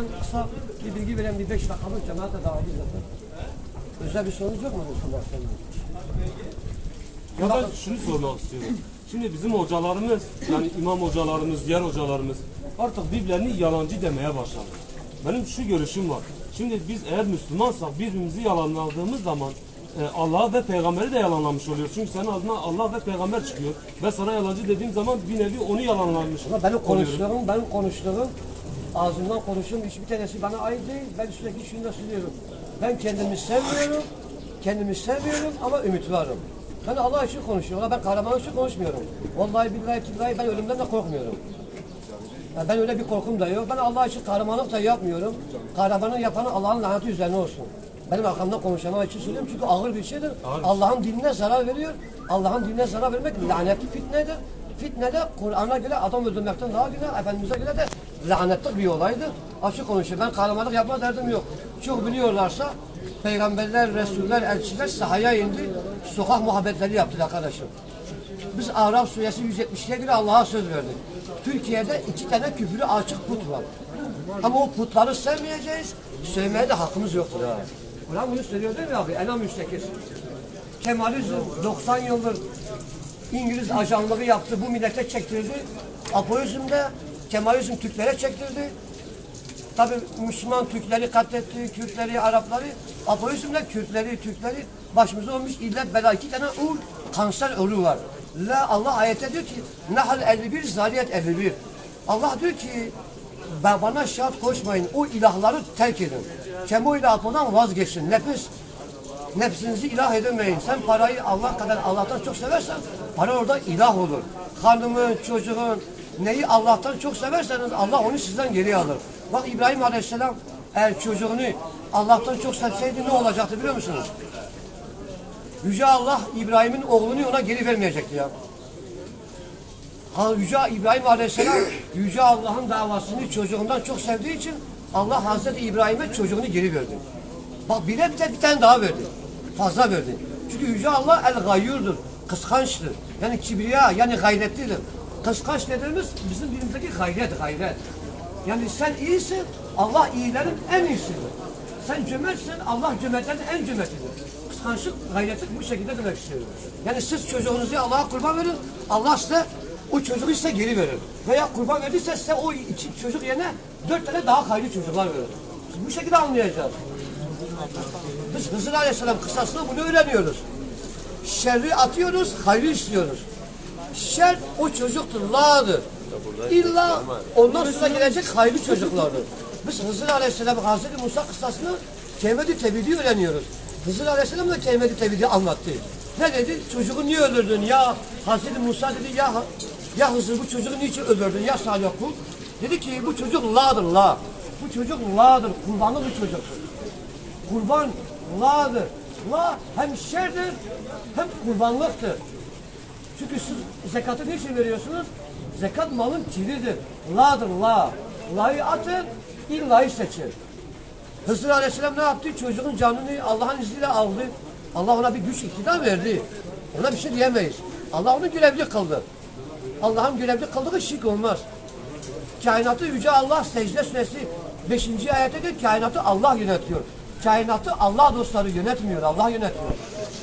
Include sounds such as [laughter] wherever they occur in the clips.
ben kısa bir bilgi veren bir beş dakikalık cemaate dahil zaten. Özel bir sorunuz yok mu senin? Ya ben şunu sormak istiyorum. Şimdi bizim hocalarımız, yani imam hocalarımız, diğer hocalarımız artık birbirlerini yalancı demeye başladı. Benim şu görüşüm var. Şimdi biz eğer Müslümansak birbirimizi yalanladığımız zaman e, Allah ve peygamberi de yalanlamış oluyor. Çünkü senin adına Allah ve peygamber çıkıyor. Ve sana yalancı dediğim zaman bir nevi onu yalanlamış. Ama benim konuştuğum, benim konuştuğum, ağzımdan konuştuğum hiçbir tanesi bana ait değil. Ben sürekli şunu da söylüyorum. Ben kendimi sevmiyorum, kendimi sevmiyorum ama ümit varım. Ben Allah için konuşuyorum. Ben kahraman için konuşmuyorum. Vallahi billahi billahi ben ölümden de korkmuyorum. Ya ben öyle bir korkum da yok. Ben Allah için kahramanlık da yapmıyorum. Kahramanlık yapanı Allah'ın laneti üzerine olsun. Benim arkamdan konuşanlar için söylüyorum çünkü ağır bir şeydir. Allah'ın dinine zarar veriyor. Allah'ın dinine zarar vermek lanetli fitnedir. Fitne de Kur'an'a göre adam öldürmekten daha günah, Efendimiz'e göre de lanetli bir olaydır. Açık konuşuyor. Ben kahramanlık yapma derdim yok. Çok biliyorlarsa peygamberler, resuller, elçiler sahaya indi. Sokak muhabbetleri yaptılar arkadaşım. Biz Araf suresi 172'ye göre Allah'a söz verdik. Türkiye'de iki tane küfürü açık put var. Ama o putları sevmeyeceğiz. Sevmeye de hakkımız yoktur ha. Bunu söylüyor değil mi abi? Enam 108. Kemalizm 90 yıldır İngiliz ajanlığı yaptı. Bu millete çektirdi. Apoizm'de Kemalizm Türklere çektirdi. Tabi Müslüman Türkleri katletti, Kürtleri, Arapları, Apoizmle Kürtleri, Türkleri başımıza olmuş illet bela iki tane ur kanser ölü var. La Allah ayette diyor ki Nahl 51, Zariyet 51. Allah diyor ki bana şart koşmayın. O ilahları terk edin. Kemo ilahından vazgeçin. Nefis Nefsinizi ilah edemeyin. Sen parayı Allah kadar Allah'tan çok seversen para orada ilah olur. Hanımın, çocuğun neyi Allah'tan çok severseniz Allah onu sizden geri alır. Bak İbrahim Aleyhisselam eğer çocuğunu Allah'tan çok sevseydi ne olacaktı biliyor musunuz? Yüce Allah İbrahim'in oğlunu ona geri vermeyecekti ya. Yüce İbrahim Aleyhisselam Yüce Allah'ın davasını çocuğundan çok sevdiği için Allah Hazreti İbrahim'e çocuğunu geri verdi. Bak bir bir tane daha verdi. Fazla verdi. Çünkü Yüce Allah el gayyurdur. Kıskançtır. Yani kibriya yani gayretlidir. Kıskanç dediğimiz bizim dilimizdeki gayret gayret. Yani sen iyisin Allah iyilerin en iyisidir. Sen cömertsin Allah cömertlerin en cömertidir. Kıskançlık gayretlik bu şekilde demek istiyorum. Yani siz çocuğunuzu Allah'a kurban verin. Allah size o çocuğu size geri verir. Veya kurban verdiyse size o iki çocuk yerine dört tane daha hayırlı çocuklar verir. Bu şekilde anlayacağız. Biz Hızır Aleyhisselam kıssasında bunu öğreniyoruz. Şerri atıyoruz, hayrı istiyoruz. Şer o çocuktur, la'dır. İlla ondan sonra gelecek hayırlı çocuklardır. Biz Hızır Aleyhisselam, Hazreti Musa kıssasını kelime-i tevhidi öğreniyoruz. Hızır Aleyhisselam da kelime-i tevhidi anlattı. Ne dedi? Çocuğu niye öldürdün? Ya Hazreti Musa dedi ya ya Hızır bu çocuğu niçin öldürdün? Ya Salih kul? Dedi ki bu çocuk la'dır la. Bu çocuk la'dır, kurbanlı bir çocuktur. Kurban la'dır. La hem şerdir hem kurbanlıktır. Çünkü siz zekatı niçin veriyorsunuz? Zekat malın kiridir. La'dır la. La'yı atın, illa'yı seçin. Hızır Aleyhisselam ne yaptı? Çocuğun canını Allah'ın izniyle aldı. Allah ona bir güç iktidar verdi. Ona bir şey diyemeyiz. Allah onu görevli kıldı. Allah'ın görevli kıldığı şirk olmaz. Kainatı Yüce Allah secde suresi 5. ayette diyor kainatı Allah yönetiyor. Kainatı Allah dostları yönetmiyor. Allah yönetiyor.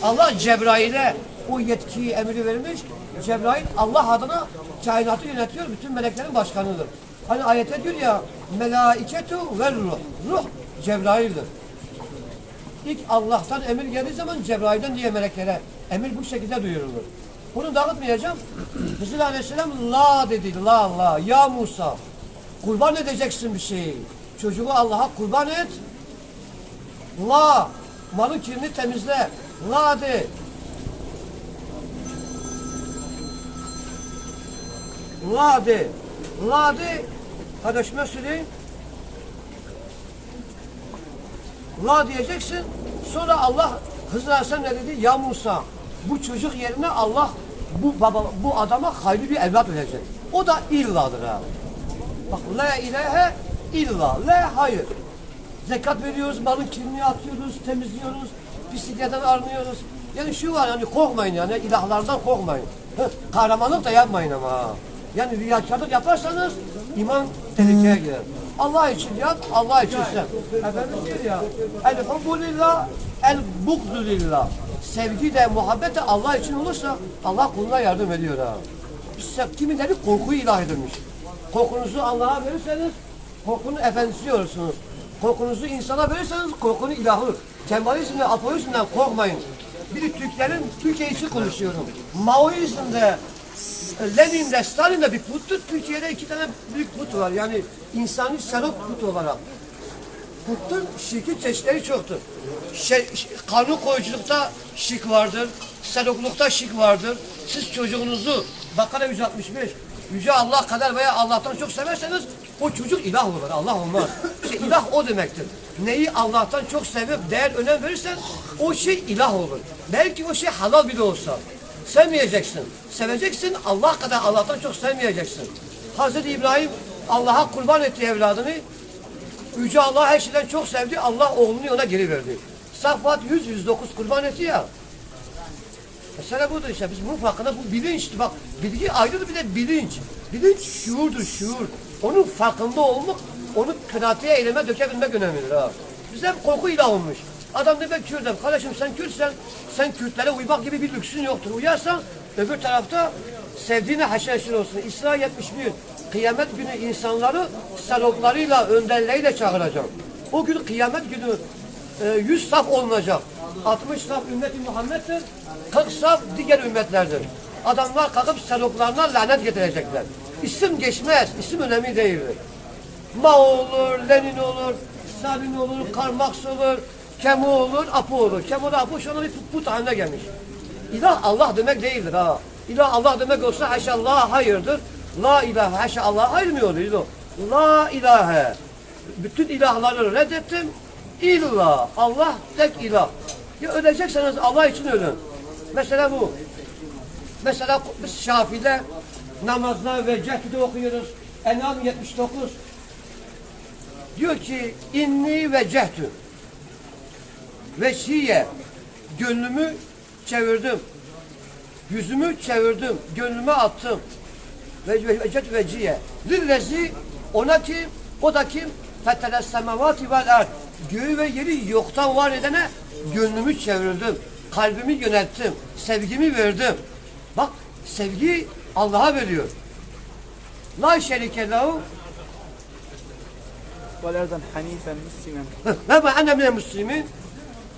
Allah Cebrail'e o yetkiyi emri vermiş. Cebrail Allah adına kainatı yönetiyor. Bütün meleklerin başkanıdır. Hani ayette diyor ya melaiketu ve ruh. Ruh Cebrail'dir. İlk Allah'tan emir geldiği zaman Cebrail'den diye meleklere emir bu şekilde duyurulur. Bunu dağıtmayacağım. [clears throat] Hızır Aleyhisselam la dedi. La la. Ya Musa. Kurban edeceksin bir şeyi. Çocuğu Allah'a kurban et. La. Malın kirini temizle. La de. La de. La de. Kardeşime söyleyin. La diyeceksin. Sonra Allah Hızır Aleyhisselam ne dedi? Ya Musa bu çocuk yerine Allah bu baba bu adama hayırlı bir evlat verecek. O da illadır ha. Bak la ilahe illa. La hayır. Zekat veriyoruz, malın kirini atıyoruz, temizliyoruz, pisliklerden arınıyoruz. Yani şu var hani korkmayın yani ilahlardan korkmayın. Kahramanlık da yapmayın ama. Yani riyakarlık yaparsanız iman tehlikeye girer. Allah için yap, Allah için sev. Efendimiz diyor ya, el hubbu lillah, el bughdu lillah. Sevgi de, muhabbet de Allah için olursa Allah kuluna yardım ediyor ha. İşte kimileri korkuyu ilah edilmiş. Korkunuzu Allah'a verirseniz korkunun efendisi olursunuz. Korkunuzu insana verirseniz korkunun ilahı. Kemalizmle, apoizmden korkmayın. Bir Türklerin Türkiye için konuşuyorum. Maoizmde, Lenin'de, Stalin'de bir puttu. Türkiye'de iki tane büyük put var. Yani insani serop put olarak. Putun şirkin çeşitleri çoktur. Şey, kanun koyuculukta şirk vardır. Seroklukta şirk vardır. Siz çocuğunuzu Bakara 165 Yüce Allah kadar veya Allah'tan çok severseniz o çocuk ilah olur. Allah olmaz. İşte ilah o demektir. Neyi Allah'tan çok sevip değer önem verirsen o şey ilah olur. Belki o şey halal bile olsa. Sevmeyeceksin. Seveceksin Allah kadar Allah'tan çok sevmeyeceksin. Hazreti İbrahim Allah'a kurban etti evladını. Yüce Allah her şeyden çok sevdi. Allah oğlunu ona geri verdi. Safat 100 109 kurban etti ya. Mesela budur işte biz bunun farkında bu bilinçti bak bilgi ayrıdır bir de bilinç. Bilinç şuurdur şuur. Onun farkında olmak onu pratiğe eyleme dökebilmek önemlidir ha. Bize korku ilah olmuş. Adam da ben Kürt'üm. Kardeşim sen Kürtsen sen Kürtlere uymak gibi bir lüksün yoktur. Uyarsan öbür tarafta sevdiğine haşer neşir olsun. İsra 71. Kıyamet günü insanları seroklarıyla, önderleriyle çağıracağım. O gün kıyamet günü e, 100 saf olunacak. 60 saf ümmeti Muhammed'dir. 40 saf diğer ümmetlerdir. Adamlar kalkıp seroklarına lanet getirecekler. İsim geçmez. isim önemli değildir. Mao olur, Lenin olur, Stalin olur, Karl Marx olur, Kemo olur, Apo olur. Kemo da Apo şu anda bir put haline gelmiş. İlah Allah demek değildir ha. İlah Allah demek olsa haşallah hayırdır. La ilahe haşa Allah hayır mı oluyor? La ilahe. Bütün ilahları reddettim. İllallah. Allah tek ilah. Ya ölecekseniz Allah için ölün. Mesela bu. Mesela biz Şafi'de namazda ve cehdi okuyoruz. Enam 79. Diyor ki inni ve cehdü ve şiye gönlümü çevirdim. Yüzümü çevirdim, gönlüme attım. Ve vecet veciye. Lillezi ona kim? O da kim? Fetele semavati vel ard. Göğü ve yeri yoktan var edene gönlümü çevirdim. Kalbimi yönettim. Sevgimi verdim. Bak sevgi Allah'a veriyor. La şerike lehu ve lerden hanifen müslümen. Ve ben anne müslümin.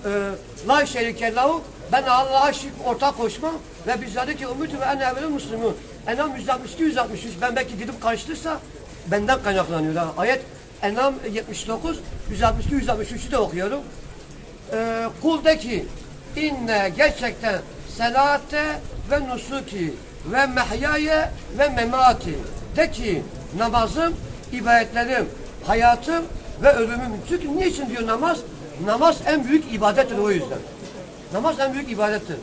Ee, La şerike lehu. Ben Allah'a şirk ortak koşmam ve bizzat ki ümmütü ve ene evvelu Müslümun. Enam 162 163. Ben belki dilim karıştırsa benden kaynaklanıyor. Ha. Ayet Enam 79 162 163'ü de okuyorum. Ee, kul de ki inne gerçekten selate ve nusuki ve mehyaye ve memati de ki namazım, ibadetlerim, hayatım ve ölümüm. Çünkü niçin diyor namaz? Namaz en büyük ibadettir o yüzden. Namaz en büyük ibadettir.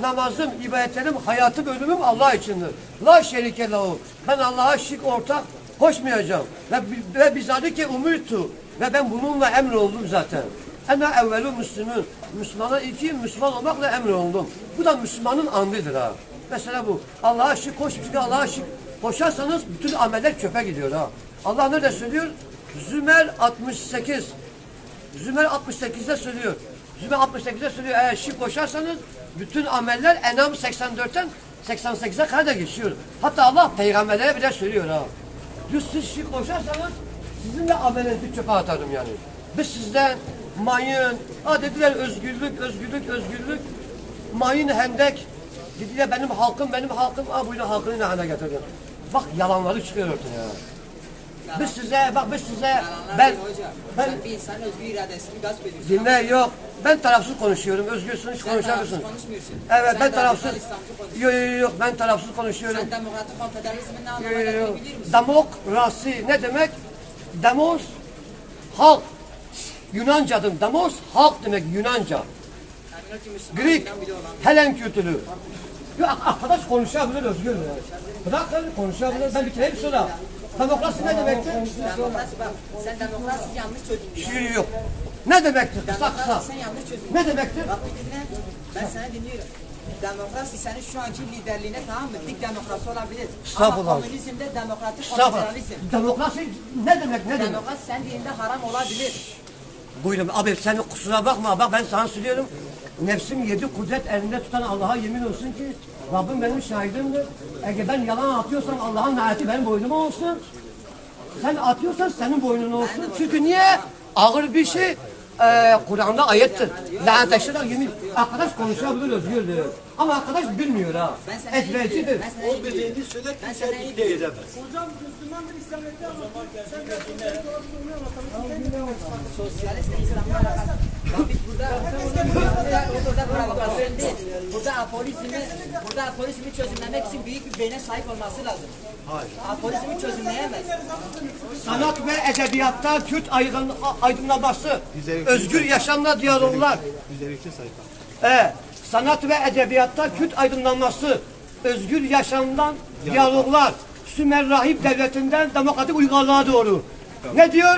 Namazım, ibadetlerim, hayatım, ölümüm Allah içindir. La şerike lahu. Ben Allah'a şirk ortak koşmayacağım. Ve, ve bizadike umirtu. Ve ben bununla emroldum zaten. Ene evvelu Müslümün. Müslümanın ilki Müslüman olmakla emroldum. Bu da Müslümanın andıdır ha. Mesela bu. Allah'a şirk koş, Allah'a şirk koşarsanız bütün ameller çöpe gidiyor ha. Allah nerede söylüyor? Zümer 68. Zümer 68'de söylüyor. Zümer 68'de söylüyor eğer şirk koşarsanız bütün ameller Enam 84'ten 88'e kadar da geçiyor. Hatta Allah peygamberlere bile söylüyor ha. Diyor siz şirk koşarsanız sizin de amelinizi çöpe atarım yani. Biz sizden mayın, ha dediler özgürlük, özgürlük, özgürlük. Mayın hendek. Dediler benim halkım, benim halkım. Ha buyurun halkını ne hale getirdin. Bak yalanları çıkıyor ortaya. Biz size, bak biz size, ben, ben, bir insanın özgür iradesini gasp ediyorsun. Dinle yok. Ben tarafsız konuşuyorum. Özgürsün hiç konuşmuyorsun. Evet ben tarafsız. Yok yok yok ben tarafsız konuşuyorum. Sen demokratik konfederalizmin ne yok. geldiğini bilir misin? Demokrasi ne demek? Demos halk. Yunanca'dır. Demos halk demek Yunanca. Greek. Helen kültürü. Yok arkadaş konuşabilir özgür. ya. Bırak lan konuşabilir. Ben bitireyim sonra. Demokrasi ne demektir? Demokrasi bak. Sen demokrasi yanlış çözümlüyorsun. Şiir yok. Ne demektir? Kısa kısa. Sen yanlış çözümlüyorsun. Ne demektir? Bak bir dinle. Ben sana dinliyorum. Demokrasi senin şu anki liderliğine tamam mı? Dik demokrasi olabilir. Estağfurullah. Ama komünizmde demokratik konfederalizm. Demokrasi ne demek ne demek? Demokrasi sen dininde haram olabilir. Buyurun abi senin kusura bakma bak ben sana söylüyorum. Nefsim yedi kudret elinde tutan Allah'a yemin olsun ki Rabbim benim şahidimdir. Eğer ben yalan atıyorsam Allah'ın laneti benim boynuma olsun. Sen atıyorsan senin boynuna olsun. Çünkü niye? Ağır bir şey e, Kur'an'da ayettir. Lanet eşitler yemin. Arkadaş konuşabilir özgürdür. Ama arkadaş bilmiyor ha. Ben sana Ezbercidir. Ben sana iyi biliyorum. Ben sana iyi biliyorum. Sosyalist İslam'la alakalı. Bak biz burada, burada, burada provokasyon değil. Burada apolizmi, burada apolizmi çözümlemek için büyük bir beyne sahip olması lazım. Hayır. Apolizmi çözümleyemez. Sanat ve edebiyatta Kürt aydın, aydınlanması, özgür yaşamla diyaloglar. Evet, sanat ve edebiyatta Kürt aydınlanması, özgür yaşamdan diyaloglar, Sümer Rahip Devleti'nden demokratik uygarlığa doğru. Ne diyor?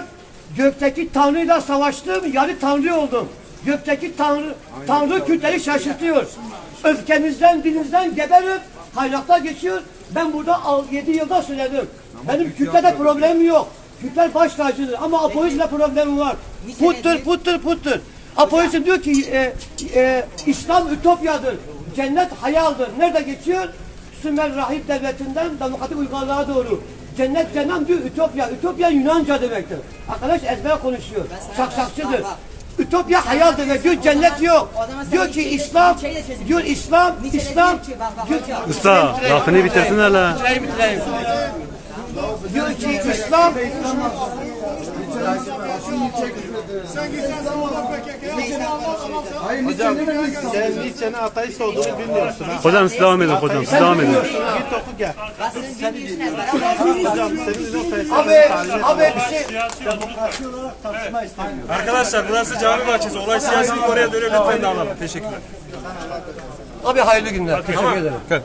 Gökteki Tanrı'yla savaştım, yarı Tanrı oldum. Gökteki Tanrı, Tanrı Kürtleri şaşırtıyor. Öfkenizden, dilinizden geberip kaynakta geçiyor. Ben burada 7 yılda söyledim. Benim Kürtlerde problemim yok. Kürtler baş tacıdır ama apolizmle problemim var. Puttur, puttur, puttur. Apolizm diyor ki e, e, İslam ütopyadır. Cennet hayaldir. Nerede geçiyor? Sümer Rahip Devleti'nden demokratik uygarlığa doğru. Cennet cennet diyor ütopya. Ütopya Yunanca demektir. Arkadaş ezber konuşuyor. Şakşakçıdır. Ütopya hayal demek. Diyor cennet yok. Diyor ki İslam, diyor İslam, İslam. Usta lafını bitirsin hele. Bitireyim, bitireyim. Diyor ki İslam Hocam sen Nietzsche'nin ateist olduğunu bilmiyorsun ha. Hocam siz devam edin hocam siz devam edin. Git oku gel. Hocam senin o abi, abi bir şey Arkadaşlar burası cami bahçesi. Olay siyasi oraya dönüyor. Lütfen dağılalım. Teşekkürler. Abi hayırlı günler. Teşekkür ederim.